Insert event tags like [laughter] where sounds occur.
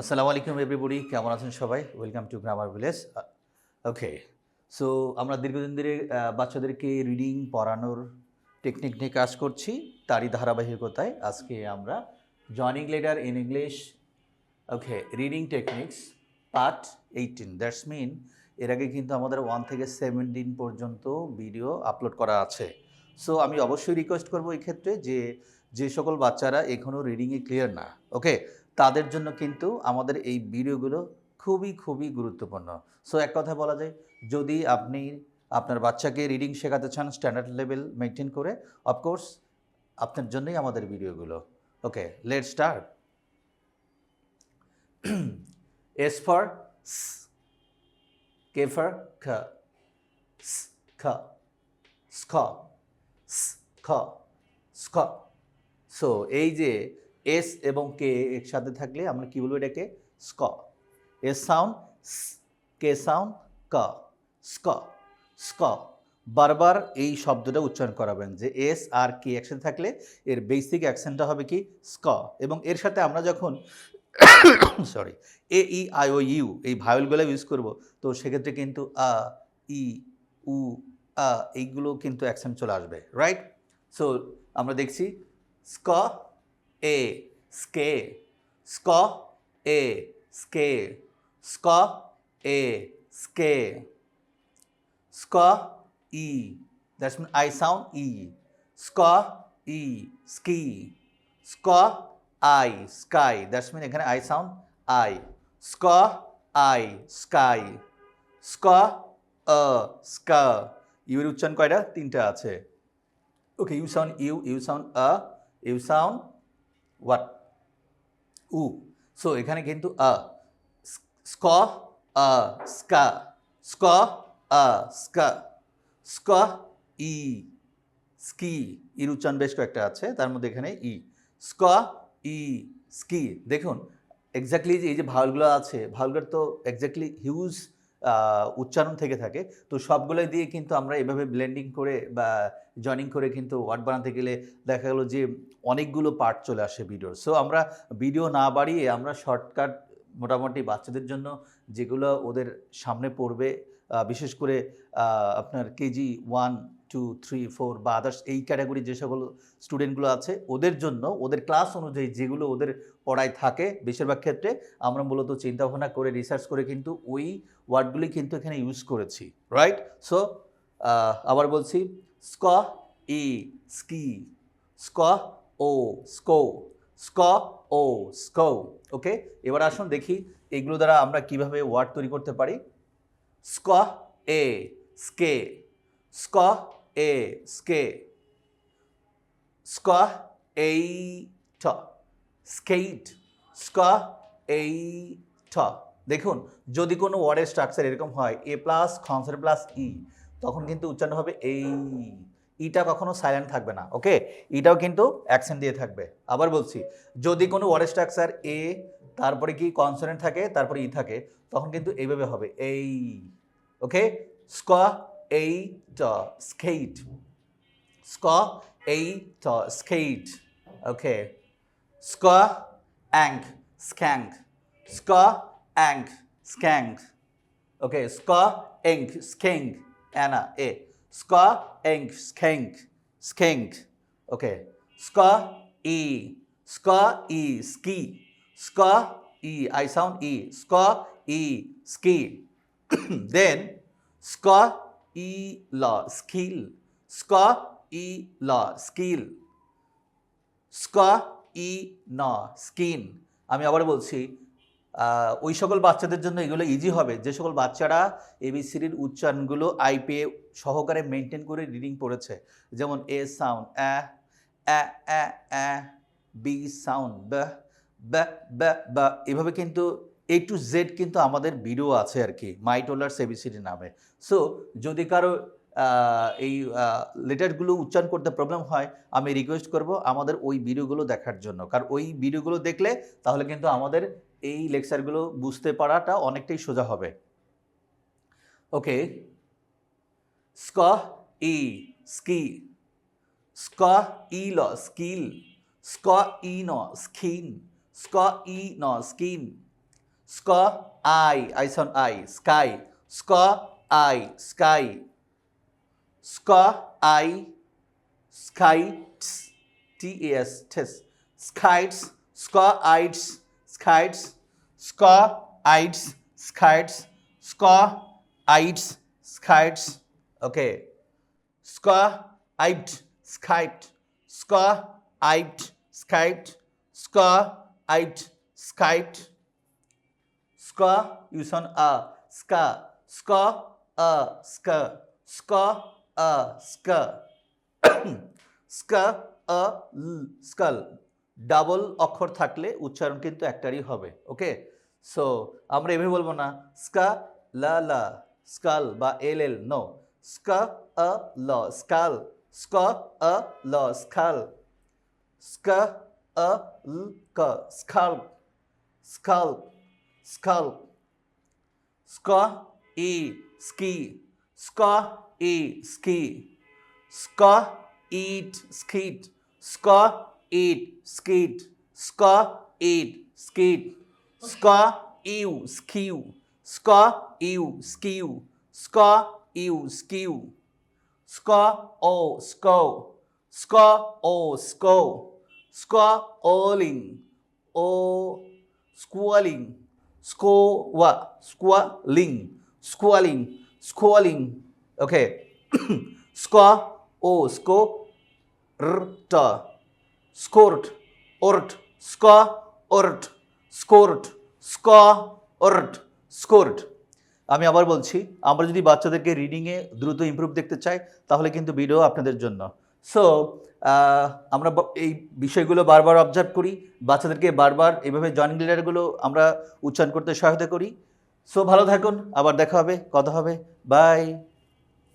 আসসালামু আলাইকুম এভরিবডি কেমন আছেন সবাই? Welcome to grammar village okay so আমরা দীর্ঘদিন ধরে বাচ্চাদেরকে রিডিং পড়ানোর টেকনিক নিয়ে কাজ করছি, তারই ধারাবাহিকতায় আজকে আমরা joining letter in English okay reading techniques part eighteen that's mean এর আগে কিন্তু আমাদের ওয়ান থেকে সেভেন্টিন পর্যন্ত ভিডিও আপলোড করা আছে। সো আমি অবশ্যই রিকোয়েস্ট করব এই ক্ষেত্রে যে যে সকল বাচ্চারা এখনও রিডিংয়ে ক্লিয়ার না ওকে তাদের জন্য কিন্তু আমাদের এই ভিডিওগুলো খুবই খুবই গুরুত্বপূর্ণ। সো এক কথা বলা যায়, যদি আপনি আপনার বাচ্চাকে রিডিং শেখাতে চান স্ট্যান্ডার্ড লেভেল মেনটেন করে অফকোর্স আপনার জন্যই আমাদের ভিডিওগুলো। Okay let start S for K for খ খ স্খ খ স্খ সো এই যে এস এবং কে একসাথে থাকলে আমরা কি বলব এটাকে? স্ক। এস সাউন্ড কে সাউন্ড ক স্ক। স্ক। বারবার এই শব্দটা উচ্চারণ করাবেন যে এস আর কে একসাথে থাকলে এর বেসিক অ্যাকসেন্টটা হবে কি? স্ক। এবং এর সাথে আমরা যখন sorry A E I O U এই ভায়োলগুলো ইউজ করব, তো সেক্ষেত্রে কিন্তু আ, ই, উ, আ, এইগুলো কিন্তু অ্যাকসেন্ট চলে আসবে রাইট সো আমরা দেখছি স্ক এ স্কে, স্ক, এ স্কে, স্ক, এ স্কে, স্ক, ই, দ্যাটস মিন আই সাউন্ড ই, স্ক, ই, স্কি, স্ক, আই, স্কাই, দ্যাটস মিন এখানে আই সাউন্ড আই, স্ক, আই, স্কাই, স্ক, আ, স্কা, ইউর উচ্চারণ কয়টা? তিনটা আছে। Okay, U sound U U sound a, U sound what উ সো এখানে কিন্তু আ। স্ক, আ, স্কা। স্ক, আ, স্কা। স্ক, ই। স্কি। ইর উচ্চারণ বেশ কয়েকটা আছে, তার মধ্যে এখানে ই। স্ক, ই, স্কি। দেখুন এক্স্যাক্টলি এই যে ভাওয়ালগুলো আছে ভাওয়ালগুলোর তো এক্স্যাক্টলি হিউজ উচ্চারণ থেকে থাকে। তো সবগুলো দিয়ে কিন্তু আমরা এভাবে ব্লেন্ডিং করে বা জয়নিং করে কিন্তু ওয়ার্ড বানাতে গেলে দেখা গেলো যে অনেকগুলো পার্ট চলে আসে ভিডিওর সো আমরা ভিডিও না বাড়িয়ে আমরা শর্টকাট মোটামুটি বাচ্চাদের জন্য যেগুলো ওদের সামনে পড়বে বিশেষ করে আপনার KG one two three four বা আদার্স এই ক্যাটাগরি যে সকল স্টুডেন্টগুলো আছে, ওদের জন্য, ওদের ক্লাস অনুযায়ী যেগুলো ওদের পড়ায় থাকে, বেশিরভাগ ক্ষেত্রে আমরা মূলত চিন্তাভাবনা করে রিসার্চ করে কিন্তু ওই ওয়ার্ডগুলি কিন্তু এখানে ইউজ করেছি রাইট সো আবার বলছি, স্ক, ই, স্কি, স্ক, ও, স্কো, স্ক, ও, স্কো ওকে এবার আসুন দেখি এগুলো দ্বারা আমরা কীভাবে ওয়ার্ড তৈরি করতে পারি। স্ক, এ, স্কে, স্ক এ, স্কে। স্ক, এই ট স্কেট স্ক, এই, ঠ। দেখুন, যদি কোনো ওয়ার্ডের স্ট্রাকচার এরকম হয়, এ প্লাস কনসার প্লাস, ই, তখন কিন্তু উচ্চারণ হবে এই। ইটা কখনো সাইলেন্ট থাকবে না ওকে ইটাও কিন্তু অ্যাকসেন্ট দিয়ে থাকবে। আবার বলছি, যদি কোনো ওয়ার্ডের স্ট্রাকচার এ, তারপরে কি কনসোনেন্ট থাকে, তারপরে ই থাকে, তখন কিন্তু এইভাবে হবে, এই ওকে স্ক eight skate. Score eight skate. Okay. Score ang skank. Score ang skank. Okay. Score ang skank. Anna A. Score ang skank. Skank. Okay. Score E. Score E. Ski. Score E. I sound E. Score E. Ski. [coughs] then score ই ল skill. স্ক ই ল skill. স্ক ই ন skin. আমি আবার বলছি ওই সকল বাচ্চাদের জন্য এগুলো ইজি হবে। যে সকল বাচ্চারা এবিসিডির উচ্চারণগুলো আইপে সহকারে মেনটেন করে রিডিং পড়েছে। যেমন এ সাউন্ড অ্যা অ্যা অ্যা অ্যা বি সাউন্ড ব ব ব, বা। এভাবে কিন্তু এ টু জেড কিন্তু আমাদের ভিডিও আছে আর কি মাইটোলার এবিসিডি নামে। সো যদি কারও এই লেটারগুলো উচ্চারণ করতে প্রবলেম হয়, আমি রিকোয়েস্ট করব আমাদের ওই ভিডিওগুলো দেখার জন্য। কারণ ওই ভিডিওগুলো দেখলে তাহলে কিন্তু আমাদের এই লেকচারগুলো বুঝতে পারাটা অনেকটাই সোজা হবে। ওকে স্ক, ই, স্কি। স্ক, ই, ল, স্কিল। স্ক, ই, ন, স্কিন। স্ক, ই, ন, স্কিন। স্ক আই আই সাউন্ড আই, স্কাই, স্ক আই, স্কাই, স্ক আই, স্কাইটস টি এস টেস স্কাইটস, স্ক আইটস স্কাইটস, স্ক আইটস স্কাইটস, স্ক আইটস স্কাইটস, ওকে, স্ক আইট স্কাইট, স্ক আইট স্কাইট, স্ক আইট স্কাইট sound a ska ska a ska ska a ska ska a l skull double অক্ষর থাকলে উচ্চারণ কিন্তু একটারই হবে, ওকে? সো আমরা এভাবে বলব না, স্কা, লা লা, স্কাল বা এল এল নো স্কা, আ, ল, স্কাল। স্কা, আ, ল, স্কাল। স্কা, আ, ল, ক, skull. Skull. Skull. Ska e ski. Ska e ski. Ska eat skit ska eat skit ska eat skit ska ew skew. Ska ew skew. Ska ew skew. Ska o sco ska o sco ska oling o squalling squalling squalling squalling okay sqa o sco rt skort ort ska ort skort ska ort skort আমি আবার বলছি আমরা যদি বাচ্চাদেরকে রিডিংয়ে দ্রুত improve দেখতে চাই তাহলে কিন্তু ভিডিও আপনাদের জন্য সো আমরা এই বিষয়গুলো বারবার অবজার্ভ করি, বাচ্চাদেরকে বারবার এভাবে জয়েনিং লেটারগুলো আমরা উচ্চারণ করতে সহায়তা করি। সো ভালো থাকুন, আবার দেখা হবে, কথা হবে। বাই